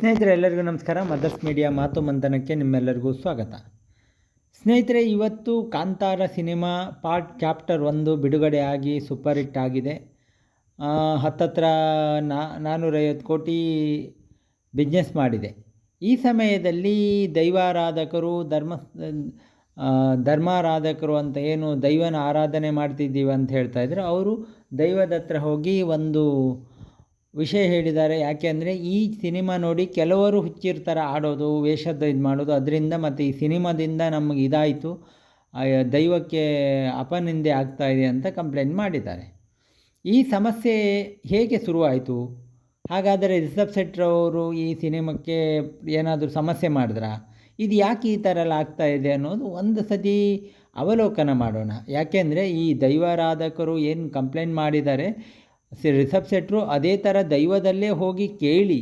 ಸ್ನೇಹಿತರೆ, ಎಲ್ಲರಿಗೂ ನಮಸ್ಕಾರ. ಮದರ್ಸ್ ಮೀಡಿಯಾ ಮಾತು ಮಂಥನಕ್ಕೆ ನಿಮ್ಮೆಲ್ಲರಿಗೂ ಸ್ವಾಗತ. ಸ್ನೇಹಿತರೆ, ಇವತ್ತು ಕಾಂತಾರ ಸಿನಿಮಾ ಪಾರ್ಟ್ ಚಾಪ್ಟರ್ ಒಂದು ಬಿಡುಗಡೆ ಆಗಿ ಸೂಪರ್ ಹಿಟ್ ಆಗಿದೆ. ಹತ್ತತ್ರ ನಾ ನಾನ್ನೂರೈವತ್ತು ಕೋಟಿ ಬಿಸ್ನೆಸ್ ಮಾಡಿದೆ. ಈ ಸಮಯದಲ್ಲಿ ದೈವಾರಾಧಕರು, ಧರ್ಮ ಧರ್ಮಾರಾಧಕರು ಅಂತ ಏನು ದೈವನ ಆರಾಧನೆ ಮಾಡ್ತಿದ್ದೀವಿ ಅಂತ ಹೇಳ್ತಾ ಇದ್ರು. ಅವರು ದೈವದ ಹೋಗಿ ಒಂದು ವಿಷಯ ಹೇಳಿದ್ದಾರೆ. ಯಾಕೆ ಅಂದರೆ ಈ ಸಿನಿಮಾ ನೋಡಿ ಕೆಲವರು ಹುಚ್ಚಿರ್ತಾರೆ ಆಡೋದು ವೇಷದ ಇದು ಮಾಡೋದು. ಅದರಿಂದ ಮತ್ತು ಈ ಸಿನಿಮಾದಿಂದ ನಮಗೆ ಇದಾಯಿತು. ದೈವಕ್ಕೆ ಅಪನಿಂದೆ ಆಗ್ತಾ ಇದೆ ಅಂತ ಕಂಪ್ಲೇಂಟ್ ಮಾಡಿದ್ದಾರೆ. ಈ ಸಮಸ್ಯೆ ಹೇಗೆ ಶುರುವಾಯಿತು? ಹಾಗಾದರೆ ರಿಷಬ್ ಅವರು ಈ ಸಿನಿಮಾಕ್ಕೆ ಏನಾದರೂ ಸಮಸ್ಯೆ ಮಾಡಿದ್ರಾ? ಇದು ಯಾಕೆ ಈ ಥರ ಎಲ್ಲ ಆಗ್ತಾ ಇದೆ ಅನ್ನೋದು ಒಂದು ಸತಿ ಅವಲೋಕನ ಮಾಡೋಣ. ಯಾಕೆಂದರೆ ಈ ದೈವಾರಾಧಕರು ಏನು ಕಂಪ್ಲೇಂಟ್ ಮಾಡಿದ್ದಾರೆ? ರಿಷಬ್ ಸೆಟ್ರು ಅದೇ ಥರ ದೈವದಲ್ಲೇ ಹೋಗಿ ಕೇಳಿ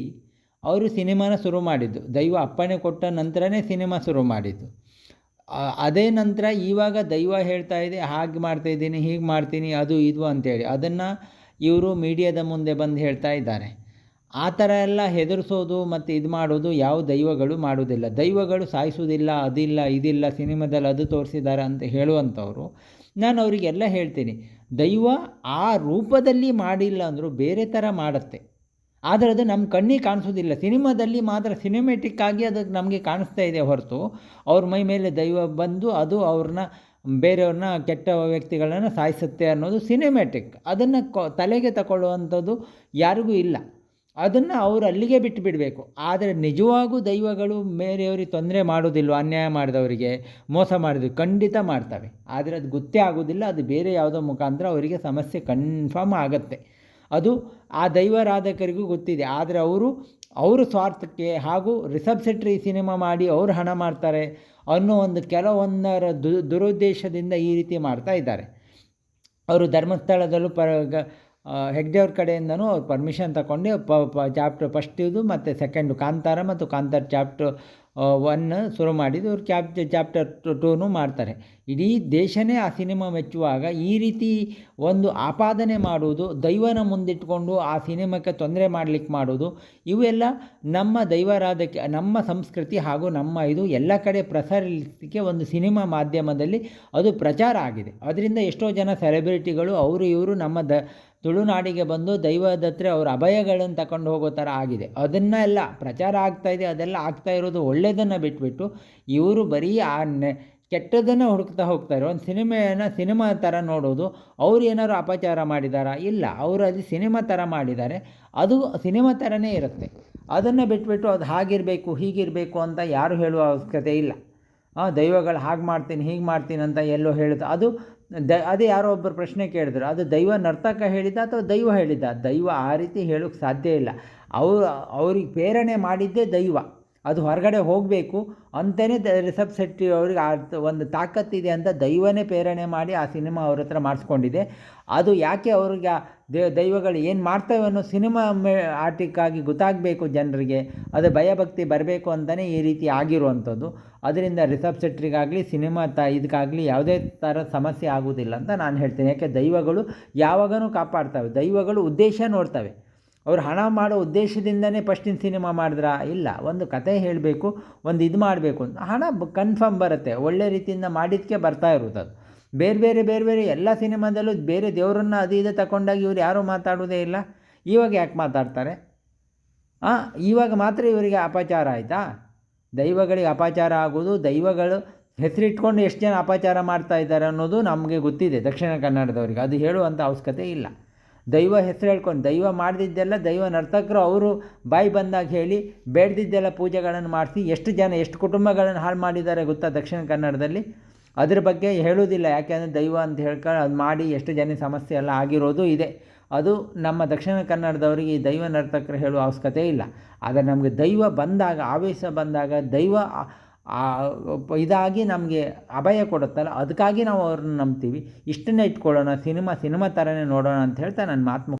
ಅವರು ಸಿನಿಮಾನ ಶುರು ಮಾಡಿದ್ದು. ದೈವ ಅಪ್ಪಣೆ ಕೊಟ್ಟ ನಂತರನೇ ಸಿನಿಮಾ ಶುರು ಮಾಡಿದ್ದು. ಅದೇ ನಂತರ ಇವಾಗ ದೈವ ಹೇಳ್ತಾ ಇದೆ, ಹಾಗೆ ಮಾಡ್ತಾ ಇದ್ದೀನಿ, ಹೀಗೆ ಮಾಡ್ತೀನಿ, ಅದು ಇದು ಅಂತೇಳಿ. ಅದನ್ನು ಇವರು ಮೀಡಿಯಾದ ಮುಂದೆ ಬಂದು ಹೇಳ್ತಾ ಇದ್ದಾರೆ. ಆ ಥರ ಎಲ್ಲ ಹೆದರಿಸೋದು ಮತ್ತು ಇದು ಮಾಡೋದು ಯಾವ ದೈವಗಳು ಮಾಡೋದಿಲ್ಲ. ದೈವಗಳು ಸಾಯಿಸೋದಿಲ್ಲ ಅದಿಲ್ಲ, ಇದಿಲ್ಲ, ಸಿನಿಮಾದಲ್ಲಿ ಅದು ತೋರಿಸಿದ್ದಾರೆ ಅಂತ ಹೇಳುವಂಥವ್ರು. ನಾನು ಅವರಿಗೆಲ್ಲ ಹೇಳ್ತೀನಿ. ದೈವ ಆ ರೂಪದಲ್ಲಿ ಮಾಡಿಲ್ಲ ಅಂದರೂ ಬೇರೆ ಥರ ಮಾಡುತ್ತೆ. ಆದರೆ ಅದು ನಮ್ಮ ಕಣ್ಣಿಗೆ ಕಾಣಿಸೋದಿಲ್ಲ. ಸಿನಿಮಾದಲ್ಲಿ ಮಾತ್ರ ಸಿನಿಮೆಟಿಕ್ ಆಗಿ ಅದು ನಮಗೆ ಕಾಣಿಸ್ತಾ ಇದೆ ಹೊರತು ಅವ್ರ ಮೈ ಮೇಲೆ ದೈವ ಬಂದು ಅದು ಅವ್ರನ್ನ, ಬೇರೆಯವ್ರನ್ನ, ಕೆಟ್ಟ ವ್ಯಕ್ತಿಗಳನ್ನು ಸಾಯಿಸುತ್ತೆ ಅನ್ನೋದು ಸಿನಿಮ್ಯಾಟಿಕ್ ಅದನ್ನು ಕೊ, ತಲೆಗೆ ತಗೊಳ್ಳುವಂಥದ್ದು ಯಾರಿಗೂ ಇಲ್ಲ. ಅದನ್ನು ಅವರು ಅಲ್ಲಿಗೆ ಬಿಟ್ಟು ಬಿಡಬೇಕು. ಆದರೆ ನಿಜವಾಗೂ ದೈವಗಳು ಬೇರೆಯವ್ರಿಗೆ ತೊಂದರೆ ಮಾಡೋದಿಲ್ಲ ಅನ್ಯಾಯ ಮಾಡಿದವರಿಗೆ, ಮೋಸ ಮಾಡಿದ್ರು, ಖಂಡಿತ ಮಾಡ್ತವೆ. ಆದರೆ ಅದು ಗೊತ್ತೇ ಆಗೋದಿಲ್ಲ ಅದು ಬೇರೆ ಯಾವುದೋ ಮುಖಾಂತರ ಅವರಿಗೆ ಸಮಸ್ಯೆ ಕನ್ಫರ್ಮ್ ಆಗುತ್ತೆ. ಅದು ಆ ದೈವರಾಧಕರಿಗೂ ಗೊತ್ತಿದೆ. ಆದರೆ ಅವರು ಅವರು ಸ್ವಾರ್ಥಕ್ಕೆ ಹಾಗೂ ರಿಸಬ್ಸೆಟ್ರಿ ಸಿನಿಮಾ ಮಾಡಿ ಅವರು ಹಣ ಮಾಡ್ತಾರೆ ಅನ್ನೋ ಒಂದು ಕೆಲವೊಂದರ ದುರುದ್ದೇಶದಿಂದ ಈ ರೀತಿ ಮಾಡ್ತಾ ಇದ್ದಾರೆ. ಅವರು ಧರ್ಮಸ್ಥಳದಲ್ಲೂ ಪ ಗ- ಆ, ಹೆಗ್ಡೆ ಅವ್ರ ಕಡೆಯಿಂದನೂ ಅವ್ರು ಪರ್ಮಿಷನ್ ತಗೊಂಡು ಪ ಪ ಚಾಪ್ಟರ್ ಫಸ್ಟ್ ಇದು ಮತ್ತು ಸೆಕೆಂಡು ಕಾಂತಾರ ಮತ್ತು ಕಾಂತಾರ ಚಾಪ್ಟರ್ ಒನ್ ಶುರು ಮಾಡಿದ್ದು ಅವ್ರು ಚಾಪ್ ಚಾಪ್ಟರ್ ಟೂನು ಮಾಡ್ತಾರೆ. ಇಡೀ ದೇಶನೇ ಆ ಸಿನಿಮಾ ಮೆಚ್ಚುವಾಗ ಈ ರೀತಿ ಒಂದು ಆಪಾದನೆ ಮಾಡುವುದು ದೈವನ ಮುಂದಿಟ್ಕೊಂಡು ಆ ಸಿನಿಮಾಕ್ಕೆ ತೊಂದರೆ ಮಾಡಲಿಕ್ಕೆ ಮಾಡೋದು ಇವೆಲ್ಲ ನಮ್ಮ ದೈವರಾದಕ್ಕೆ ನಮ್ಮ ಸಂಸ್ಕೃತಿ ಹಾಗೂ ನಮ್ಮ ಇದು ಎಲ್ಲ ಕಡೆ ಪ್ರಸರಿಸಲಿಕ್ಕೆ ಒಂದು ಸಿನಿಮಾ ಮಾಧ್ಯಮದಲ್ಲಿ ಅದು ಪ್ರಚಾರ ಆಗಿದೆ. ಅದರಿಂದ ಎಷ್ಟೋ ಜನ ಸೆಲೆಬ್ರಿಟಿಗಳು ಅವರು ಇವರು ನಮ್ಮ ದ ತುಳುನಾಡಿಗೆ ಬಂದು ದೈವದತ್ತರೆ ಅವರ ಅಭಯಗಳನ್ನು ತಗೊಂಡು ಹೋಗೋ ಥರ ಆಗಿದೆ. ಅದನ್ನೆಲ್ಲ ಪ್ರಚಾರ ಆಗ್ತಾ ಇದೆ, ಅದೆಲ್ಲ ಆಗ್ತಾ ಇರೋದು ಒಳ್ಳೆಯದನ್ನು ಬಿಟ್ಬಿಟ್ಟು ಇವರು ಬರೀ ಆ ನೆ ಕೆಟ್ಟದನ್ನು ಹುಡುಕ್ತಾ ಹೋಗ್ತಾರೆ ಒಂದು ಸಿನಿಮೆಯನ್ನು ಸಿನಿಮಾ ಥರ ನೋಡೋದು, ಅವ್ರು ಏನಾದ್ರು ಅಪಚಾರ ಮಾಡಿದಾರಾ? ಇಲ್ಲ, ಅವರು ಅಲ್ಲಿ ಸಿನಿಮಾ ಥರ ಮಾಡಿದ್ದಾರೆ. ಅದು ಸಿನಿಮಾ ಥರನೇ ಇರುತ್ತೆ. ಅದನ್ನು ಬಿಟ್ಬಿಟ್ಟು ಅದು ಹಾಗಿರಬೇಕು, ಹೀಗಿರಬೇಕು ಅಂತ ಯಾರು ಹೇಳುವ ಅವಶ್ಯಕತೆ ಇಲ್ಲ. ದೈವಗಳು ಹಾಗೆ ಮಾಡ್ತೀನಿ, ಹೀಗೆ ಮಾಡ್ತೀನಿ ಅಂತ ಎಲ್ಲೋ ಹೇಳುತ್ತೆ ಅದು ದ, ಅದೇ ಯಾರೋ ಒಬ್ಬರು ಪ್ರಶ್ನೆ ಕೇಳಿದ್ರು, ಅದು ದೈವ ನರ್ತಕ ಹೇಳಿದ್ದ ಅಥವಾ ದೈವ ಹೇಳಿದ್ದ? ದೈವ ಆ ರೀತಿ ಹೇಳೋಕ್ಕೆ ಸಾಧ್ಯ ಇಲ್ಲ. ಅವರು, ಅವ್ರಿಗೆ ಪ್ರೇರಣೆ ಮಾಡಿದ್ದೇ ದೈವ. ಅದು ಹೊರಗಡೆ ಹೋಗಬೇಕು ಅಂತಲೇ ರಿಷಬ್ ಶೆಟ್ಟಿ ಅವ್ರಿಗೆ ಆ ಒಂದು ತಾಕತ್ತಿದೆ ಅಂತ ದೈವನೇ ಪ್ರೇರಣೆ ಮಾಡಿ ಆ ಸಿನಿಮಾ ಅವ್ರ ಹತ್ರ ಮಾಡಿಸ್ಕೊಂಡಿದೆ. ಅದು ಯಾಕೆ ಅವ್ರಿಗೆ ದೈವಗಳು ಏನು ಮಾಡ್ತವೆ ಅನ್ನೋ ಸಿನಿಮಾ ಮೇ ಆಟಿಕ್ಕಾಗಿ ಗೊತ್ತಾಗಬೇಕು ಜನರಿಗೆ. ಅದು ಭಯಭಕ್ತಿ ಬರಬೇಕು ಅಂತಲೇ ಈ ರೀತಿ ಆಗಿರುವಂಥದ್ದು. ಅದರಿಂದ ರಿಷಬ್ ಶೆಟ್ಟಿಗಾಗಲಿ, ಸಿನಿಮಾ ತ ಇದಕ್ಕಾಗಲಿ ಯಾವುದೇ ಥರ ಸಮಸ್ಯೆ ಆಗೋದಿಲ್ಲ ಅಂತ ನಾನು ಹೇಳ್ತೀನಿ. ಯಾಕೆ ದೈವಗಳು ಯಾವಾಗಲೂ ಕಾಪಾಡ್ತವೆ. ದೈವಗಳು ಉದ್ದೇಶ ನೋಡ್ತವೆ. ಅವ್ರು ಹಣ ಮಾಡೋ ಉದ್ದೇಶದಿಂದನೇ ಫಸ್ಟಿನ ಸಿನಿಮಾ ಮಾಡಿದ್ರಾ? ಇಲ್ಲ, ಒಂದು ಕತೆ ಹೇಳಬೇಕು, ಒಂದು ಇದು ಮಾಡಬೇಕು ಅಂತ. ಹಣ ಕನ್ಫರ್ಮ್ ಬರುತ್ತೆ, ಒಳ್ಳೆ ರೀತಿಯಿಂದ ಮಾಡಿದ್ದಕ್ಕೆ ಬರ್ತಾ ಇರುತ್ತೆ ಅದು. ಬೇರೆ ಬೇರೆ ಬೇರೆ ಬೇರೆ ಎಲ್ಲ ಸಿನಿಮಾದಲ್ಲೂ ಬೇರೆ ದೇವರನ್ನ ಅದು ಇದು ತಗೊಂಡಾಗ ಇವ್ರು ಯಾರೂ ಮಾತಾಡೋದೇ ಇಲ್ಲ. ಇವಾಗ ಯಾಕೆ ಮಾತಾಡ್ತಾರೆ? ಹಾಂ ಇವಾಗ ಮಾತ್ರ ಇವರಿಗೆ ಅಪಚಾರ ಆಯಿತಾ? ದೈವಗಳಿಗೆ ಅಪಚಾರ ಆಗೋದು ದೈವಗಳು ಹೆಸರಿಟ್ಕೊಂಡು ಎಷ್ಟು ಜನ ಅಪಚಾರ ಮಾಡ್ತಾ ಇದ್ದಾರೆ ಅನ್ನೋದು ನಮಗೆ ಗೊತ್ತಿದೆ ದಕ್ಷಿಣ ಕನ್ನಡದವರಿಗೆ. ಅದು ಹೇಳುವಂಥ ಅವಶ್ಯಕತೆ ಇಲ್ಲ. ದೈವ ಹೆಸರು ಹೇಳ್ಕೊಂಡು, ದೈವ ಮಾಡಿದ್ದೆಲ್ಲ ದೈವ ನರ್ತಕರು ಅವರು ಬಾಯಿ ಬಂದಾಗ ಹೇಳಿ, ಬೇಡದಿದ್ದೆಲ್ಲ ಪೂಜೆಗಳನ್ನು ಮಾಡಿಸಿ, ಎಷ್ಟು ಜನ, ಎಷ್ಟು ಕುಟುಂಬಗಳನ್ನು ಹಾಳು ಮಾಡಿದ್ದಾರೆ ಗೊತ್ತಾ ದಕ್ಷಿಣ ಕನ್ನಡದಲ್ಲಿ? ಅದ್ರ ಬಗ್ಗೆ ಹೇಳೋದಿಲ್ಲ ಯಾಕೆಂದರೆ ದೈವ ಅಂತ ಹೇಳ್ಕೊಂಡು ಅದು ಮಾಡಿ ಎಷ್ಟು ಜನ ಸಮಸ್ಯೆ ಎಲ್ಲ ಆಗಿರೋದು ಇದೆ. ಅದು ನಮ್ಮ ದಕ್ಷಿಣ ಕನ್ನಡದವರಿಗೆ ಈ ದೈವ ನರ್ತಕರು ಹೇಳುವ ಅವಶ್ಯಕತೆ ಇಲ್ಲ. ಆದರೆ ನಮಗೆ ದೈವ ಬಂದಾಗ, ಆವೇಶ ಬಂದಾಗ, ದೈವ ಇದಾಗಿ ನಮಗೆ ಅಭಯ ಕೊಡುತ್ತಲ್ಲ, ಅದಕ್ಕಾಗಿ ನಾವು ಅವ್ರನ್ನ ನಂಬ್ತೀವಿ. ಇಷ್ಟನ್ನೇ ಇಟ್ಕೊಳ್ಳೋಣ, ಸಿನಿಮಾ ಸಿನಿಮಾ ಥರನೇ ನೋಡೋಣ ಅಂತ ಹೇಳ್ತಾ ನನ್ನ ಮಾತು